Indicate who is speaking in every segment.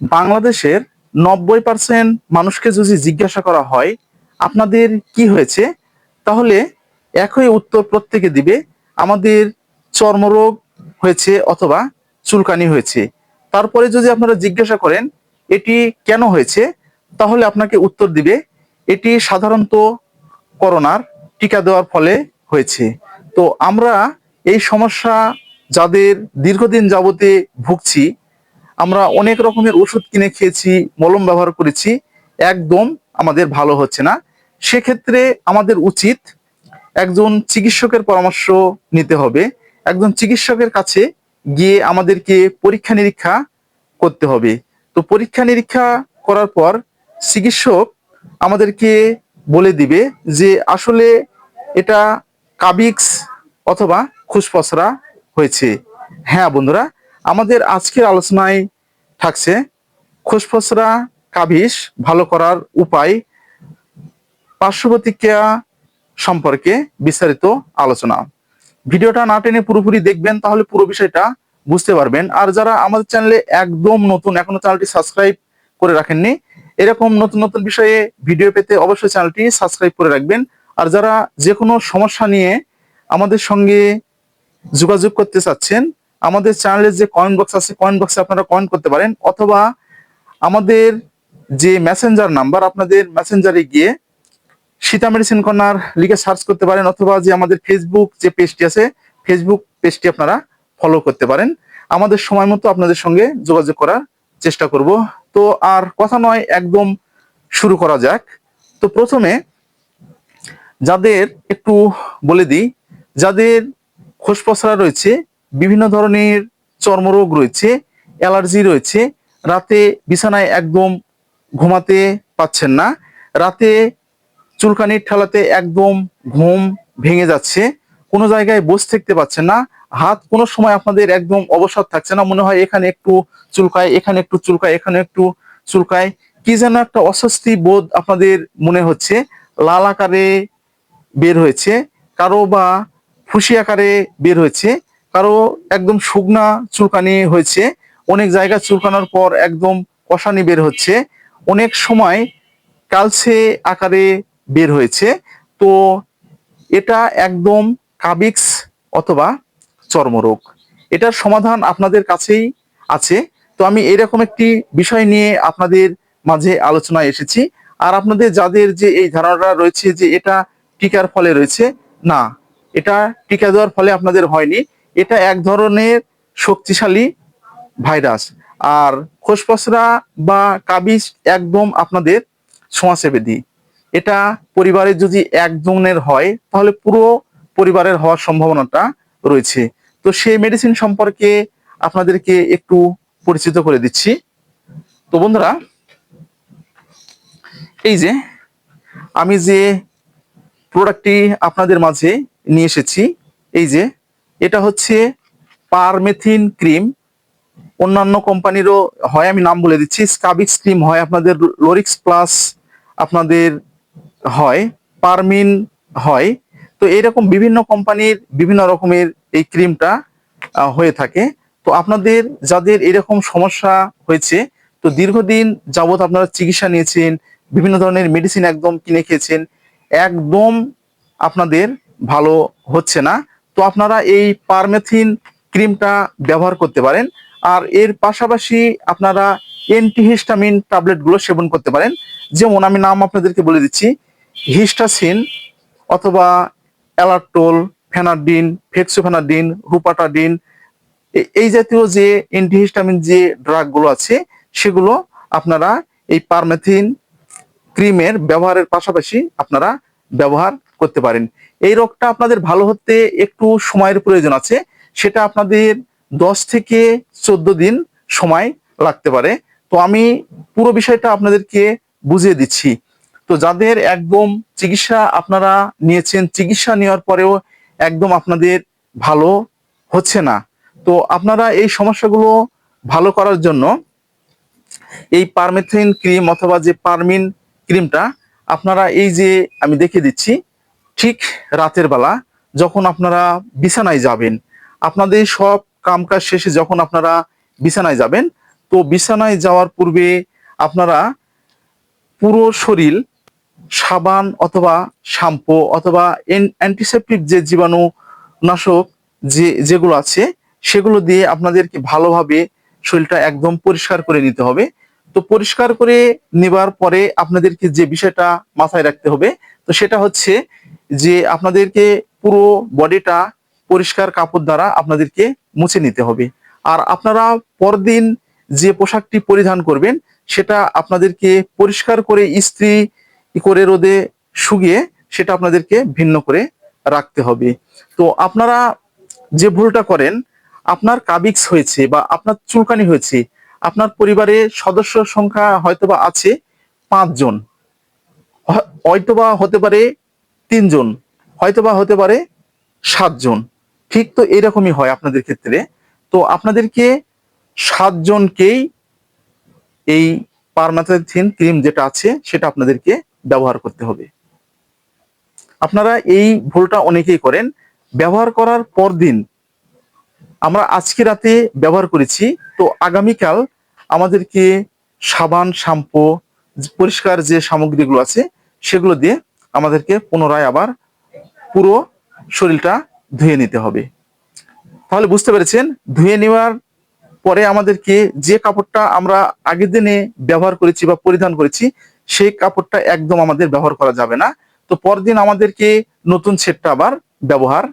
Speaker 1: বাংলাদেশের নব্বই পার্সেন্ট মানুষকে যদি জিজ্ঞাসা করা হয়, আপনাদের কি হয়েছে? তাহলে একই উত্তর প্রত্যেকে দিবে, আমাদের চর্মরোগ হয়েছে অথবা চুলকানি হয়েছে। তারপরে যদি আপনারা জিজ্ঞাসা করেন, এটি কেন হয়েছে? তাহলে আপনাকে উত্তর দিবে, এটি সাধারণত করোনার টিকা দেওয়ার ফলে হয়েছে। তো আমরা এই সমস্যা যাদের দীর্ঘদিন যাবতে ভুগছি আমরা অনেক রকমের ওষুধ কিনে খেয়েছি, মলম ব্যবহার করেছি, একদম আমাদের ভালো হচ্ছে না। সেক্ষেত্রে আমাদের উচিত একজন চিকিৎসকের পরামর্শ নিতে হবে, একজন চিকিৎসকের কাছে গিয়ে আমাদেরকে পরীক্ষা নিরীক্ষা করতে হবে। তো পরীক্ষা নিরীক্ষা করার পর চিকিৎসক আমাদেরকে বলে দিবে যে আসলে এটা কাবিক্স অথবা খুসপসরা হয়েছে। হ্যাঁ বন্ধুরা আমাদের আজকের আলোচনায় থাকছে খুসপসরা কাবিস ভালো করার উপায় পার্শ্ব প্রতিক্রিয়া সম্পর্কে বিস্তারিত আলোচনা। ভিডিওটা না টেনে পুরোপুরি দেখবেন, তাহলে পুরো বিষয়টা বুঝতে পারবেন। আর যারা আমাদের চ্যানেলে একদম নতুন, এখনও চ্যানেলটি সাবস্ক্রাইব করে রাখেননি, এরকম নতুন নতুন বিষয়ে ভিডিও পেতে অবশ্যই চ্যানেলটি সাবস্ক্রাইব করে রাখবেন। আর যারা যে কোনো সমস্যা নিয়ে আমাদের সঙ্গে যোগাযোগ করতে চাচ্ছেন আমাদের চ্যানেলের যে কয়েন বক্স আছে কয়েন বক্সে আপনারা কয়েন করতে পারেন, অথবা আমাদের যে মেসেঞ্জার নাম্বার আপনাদের মেসেঞ্জারে গিয়ে সীতা মেডিসিন কর্নার লিখে সার্চ করতে পারেন, অথবা যে আমাদের ফেসবুক যে পেজটি আছে ফেসবুক পেজটি আপনারা ফলো করতে পারেন। আমাদের সময় মতো আপনাদের সঙ্গে যোগাযোগ করার চেষ্টা করব। তো আর কথা নয়, একদম শুরু করা যাক। তো প্রথমে যাদের একটু বলে দিই, যাদের খোসপসরা রয়েছে বিভিন্ন ধরনের চর্মরোগ রয়েছে, অ্যালার্জি রয়েছে, রাতে বিছানায় একদম ঘুমাতে পাচ্ছেন না, রাতে চুলকানির ঠেলাতে একদম ঘুম ভেঙে যাচ্ছে, কোনো জায়গায় বসে থাকতে পাচ্ছেন না, হাত কোনো সময় আপনাদের একদম অবসাদ থাকছে না, মনে হয় এখানে একটু চুলকায়, এখানে একটু চুলকায়, এখানে একটু চুলকায়, কি যেন একটা অস্বস্তি বোধ আপনাদের মনে হচ্ছে, লাল আকারে বের হয়েছে, কারও বা ফুসি আকারে বের হয়েছে কারও একদম শুকনা চুলকানি হয়েছে, অনেক জায়গা চুলকানোর পর একদম কষানি বের হচ্ছে, অনেক সময় কালসে আকারে বের হয়েছে, তো এটা একদম কাবিক্স অথবা চর্মরোগ। এটার সমাধান আপনাদের কাছেই আছে। তো আমি এরকম একটি বিষয় নিয়ে আপনাদের মাঝে আলোচনায় এসেছি। আর আপনাদের যাদের যে এই ধারণাটা রয়েছে যে এটা টিকার ফলে রয়েছে, না, এটা টিকা দেওয়ার ফলে আপনাদের হয়নি। এটা এক ধরনের শক্তিশালী ভাইরাস। আর খোসপসরা বা কাবিজ একদম আপনাদের ছোঁয়াচেবেদি এটা পরিবারের যদি একজনের হয়, তাহলে পুরো পরিবারের হওয়ার সম্ভাবনাটা রয়েছে। তো সেই মেডিসিন সম্পর্কে আপনাদেরকে একটু পরিচিত করে দিচ্ছি। তো বন্ধুরা, এই যে আমি যে প্রোডাক্টটি আপনাদের মাঝে নিয়ে এসেছি, এই যে এটা হচ্ছে পারমেথিন ক্রিম। অন্যান্য কোম্পানিরও হয়, আমি নাম বলে দিচ্ছি, স্কাবিক্স ক্রিম হয়, আপনাদের লোরিক্স প্লাস আপনাদের হয়, পারমিন হয়। তো এরকম বিভিন্ন কোম্পানির বিভিন্ন রকমের এই ক্রিমটা হয়ে থাকে। তো আপনাদের, যাদের এরকম সমস্যা হয়েছে, তো দীর্ঘদিন যাবত আপনারা চিকিৎসা নিয়েছেন, বিভিন্ন ধরনের মেডিসিন একদম কিনে খেয়েছেন, একদম আপনাদের ভালো হচ্ছে না। তো আপনারা এই পারমেথিন ক্রিমটা ব্যবহার করতে পারেন। আর এর পাশাপাশি আপনারা অ্যান্টিহিস্টামিন ট্যাবলেটগুলো সেবন করতে পারেন। যেমন আমি নাম আপনাদেরকে বলে দিচ্ছি, হিস্টাসিন অথবা অ্যালার্টোল ফেনাডিন, ফেক্সোফেনাডিন, রুপাটাডিন, এ- এই জাতীয় যে অ্যান্টিহিস্টামিন যে ড্রাগগুলো আছে, সেগুলো আপনারা এই পারমেথিন ক্রিমের ব্যবহারের পাশাপাশি আপনারা ব্যবহার করতে পারেন। এই রোগটা আপনাদের ভালো হতে একটু সময়ের প্রয়োজন আছে। সেটা আপনাদের দশ থেকে চোদ্দ দিন সময় লাগতে পারে। তো আমি পুরো বিষয়টা আপনাদেরকে বুঝিয়ে দিচ্ছি। তো যাদের একদম চিকিৎসা আপনারা নিয়েছেন, চিকিৎসা নেওয়ার পরেও একদম আপনাদের ভালো হচ্ছে না। তো আপনারা এই সমস্যাগুলো ভালো করার জন্য এই পারমেথিন ক্রিম অথবা যে পারমিন ক্রিমটা আপনারা এই যে আমি দেখে দিচ্ছি ঠিক রাতের বেলা যখন আপনারা বিছানায় যাবেন, আপনাদের সব কামকাজ শেষে যখন আপনারা বিছানায় যাবেন, তো বিছানায় যাওয়ার পূর্বে আপনারা পুরো শরীর, সাবান অথবা শ্যাম্পু অথবা অ্যান্টিসেপ্টিক যে জীবাণু নাশক যে, যেগুলো আছে, সেগুলো দিয়ে আপনাদেরকে ভালোভাবে শরীরটা একদম পরিষ্কার করে নিতে হবে। তো পরিষ্কার করে নেবার পরে আপনাদেরকে যে বিষয়টা মাথায় রাখতে হবে, তো সেটা হচ্ছে যে আপনাদেরকে পুরো বডিটা পরিষ্কার কাপড় দ্বারা আপনাদেরকে মুছে নিতে হবে। আর আপনারা পরদিন যে পোশাকটি পরিধান করবেন, সেটা আপনাদেরকে পরিষ্কার করে ইস্ত্রি করে রোদে শুকিয়ে সেটা আপনাদেরকে ভিন্ন করে রাখতে হবে। তো আপনারা যে ভুলটা করেন, আপনার কাবিক্স হয়েছে বা আপনার চুলকানি হয়েছে, আপনার পরিবারে সদস্য সংখ্যা হয়তোবা আছে পাঁচজন। হয়তোবা হতে পারে তিনজন, হয়তোবা হতে পারে সাতজন। ঠিক তো এরকমই হয় আপনাদের ক্ষেত্রে। তো আপনাদেরকে সাতজনকেই এই পারমাথাইন ক্রিম যেটা আছে, সেটা আপনাদেরকে ব্যবহার করতে হবে। আপনারা এই ভুলটা অনেকেই করেন। ব্যবহার করার পর দিন আমরা আজকে রাতে ব্যবহার করেছি। তো আগামীকাল আমাদেরকে সাবান, শ্যাম্পু, পরিষ্কার যে সামগ্রীগুলো আছে, সেগুলো দিয়ে আমাদেরকে পুনরায় আবার পুরো শরীরটা ধুয়ে নিতে হবে। তাহলে বুঝতে পেরেছেন, ধুয়ে নেওয়ার পরে আমাদেরকে যে কাপড়টা আমরা আগের দিনে ব্যবহার করেছি বা পরিধান করেছি, সেই কাপড়টা একদম আমাদের ব্যবহার করা যাবে না। তো পরদিন আমাদেরকে নতুন সেটটা আবার ব্যবহার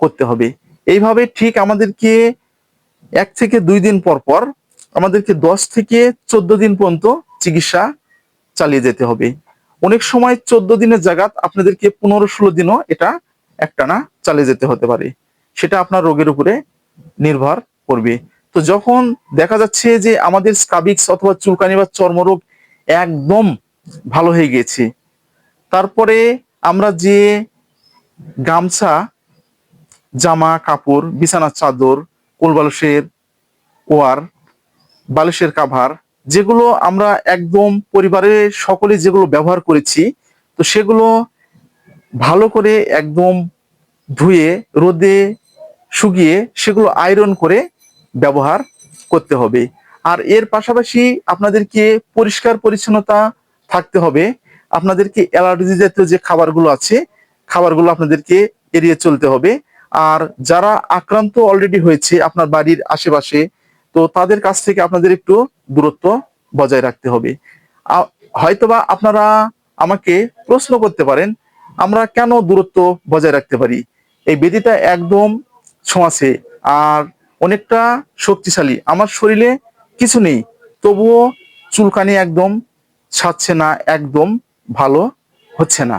Speaker 1: করতে হবে। এইভাবে ঠিক আমাদেরকে এক থেকে দুই দিন পর পর আমাদেরকে দশ থেকে চোদ্দ দিন পর্যন্ত চিকিৎসা চালিয়ে যেতে হবে। অনেক সময় চোদ্দ দিনের জায়গাত আপনাদেরকে পনেরো ষোলো দিনও এটা একটানা চালিয়ে যেতে হতে পারে। সেটা আপনার রোগের উপরে নির্ভর করবে। তো যখন দেখা যাচ্ছে যে আমাদের স্কাবিক্স অথবা চুলকানি বা চর্মরোগ একদম ভালো হয়ে গেছে তারপরে আমরা যে গামছা, জামা, কাপড় বিছানার চাদর, কোলবালসের ওয়ার, বালিশের কাভার যেগুলো আমরা একদম পরিবারের সকলে যেগুলো ব্যবহার করেছি, তো সেগুলো ভালো করে একদম ধুয়ে, রোদে শুকিয়ে সেগুলো আয়রন করে ব্যবহার করতে হবে। আর এর পাশাপাশি আপনাদেরকে পরিষ্কার পরিচ্ছন্নতা থাকতে হবে। আপনাদেরকে অ্যালার্জি জাতীয় যে খাবারগুলো আছে, খাবারগুলো আপনাদেরকে এড়িয়ে চলতে হবে। আর যারা আক্রান্ত অলরেডি হয়েছে আপনার বাড়ির আশেপাশে তো তাদের কাছ থেকে আপনাদের একটু দূরত্ব বজায় রাখতে হবে। হয়তোবা আপনারা আমাকে প্রশ্ন করতে পারেন, আমরা কেন দূরত্ব বজায় রাখতে পারি? এই বেদিটা একদম ছোঁয়াছে আর অনেকটা শক্তিশালী। আমার শরীরে কিছু নেই, তবুও চুলকানি একদম ছাড়ছে না, একদম ভালো হচ্ছে না।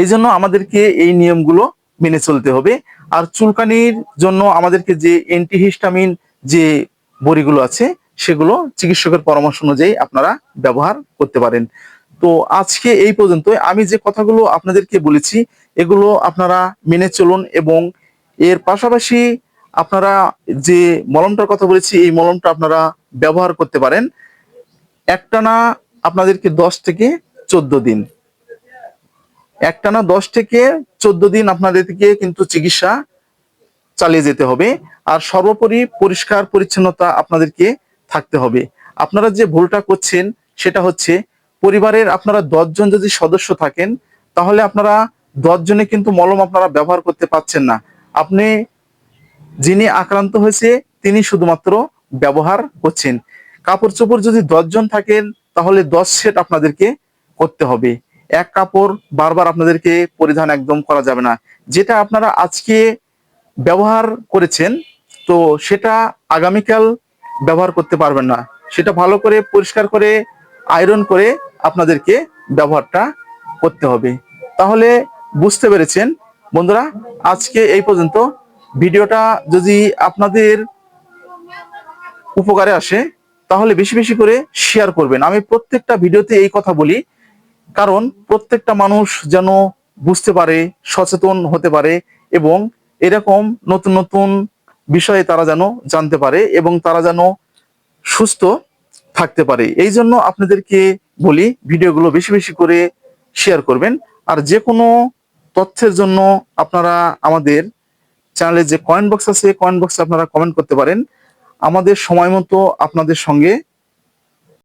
Speaker 1: এই জন্য আমাদেরকে এই নিয়মগুলো মেনে চলতে হবে। আর চুলকানির জন্য আমাদেরকে যে অ্যান্টিহিস্টামিন যে বড়িগুলো আছে, সেগুলো চিকিৎসকের পরামর্শ অনুযায়ী আপনারা ব্যবহার করতে পারেন। তো আজকে এই পর্যন্ত আমি যে কথাগুলো আপনাদেরকে বলেছি, এগুলো আপনারা মেনে চলুন এবং এর পাশাপাশি আপনারা যে মলমটার কথা বলেছি, এই মলমটা আপনারা ব্যবহার করতে পারেন। একটানা আপনাদেরকে দশ থেকে চোদ্দ দিন। একটানা দশ থেকে চোদ্দ দিন আপনাদেরকে কিন্তু চিকিৎসা চালিয়ে যেতে হবে। আর সর্বোপরি পরিষ্কার পরিচ্ছন্নতা আপনাদেরকে থাকতে হবে। আপনারা যে ভুলটা করছেন, সেটা হচ্ছে পরিবারের আপনারা দশজন যদি সদস্য থাকেন, তাহলে আপনারা দশজনে কিন্তু মলম আপনারা ব্যবহার করতে পাচ্ছেন না। আপনি যিনি আক্রান্ত হয়েছে, তিনি শুধুমাত্র ব্যবহার করছেন। কাপড় চোপড় যদি দশজন থাকেন, তাহলে দশ সেট আপনাদেরকে করতে হবে। এক কাপড় বারবার আপনাদেরকে পরিধান একদম করা যাবে না। যেটা আপনারা আজকে ব্যবহার করেছেন, তো সেটা আগামীকাল ব্যবহার করতে পারবেন না। সেটা ভালো করে পরিষ্কার করে, আয়রন করে আপনাদেরকে ব্যবহারটা করতে হবে। তাহলে বুঝতে পেরেছেন। বন্ধুরা, আজকে এই পর্যন্ত। ভিডিওটা যদি আপনাদের উপকারে আসে, তাহলে বেশি বেশি করে শেয়ার করবেন। আমি প্রত্যেকটা ভিডিওতে এই কথা বলি, কারণ প্রত্যেকটা মানুষ যেন বুঝতে পারে, সচেতন হতে পারে এবং এরকম নতুন নতুন বিষয়ে তারা যেন জানতে পারে এবং তারা যেন সুস্থ থাকতে পারে। এই জন্য আপনাদেরকে বলি, ভিডিওগুলো বেশি বেশি করে শেয়ার করবেন। আর যে কোনো তথ্যের জন্য আপনারা আমাদের চ্যানেলে যে কয়েন বক্স আছে কয়েন বক্সে আপনারা কমেন্ট করতে পারেন। আমাদের সময় মতো আপনাদের সঙ্গে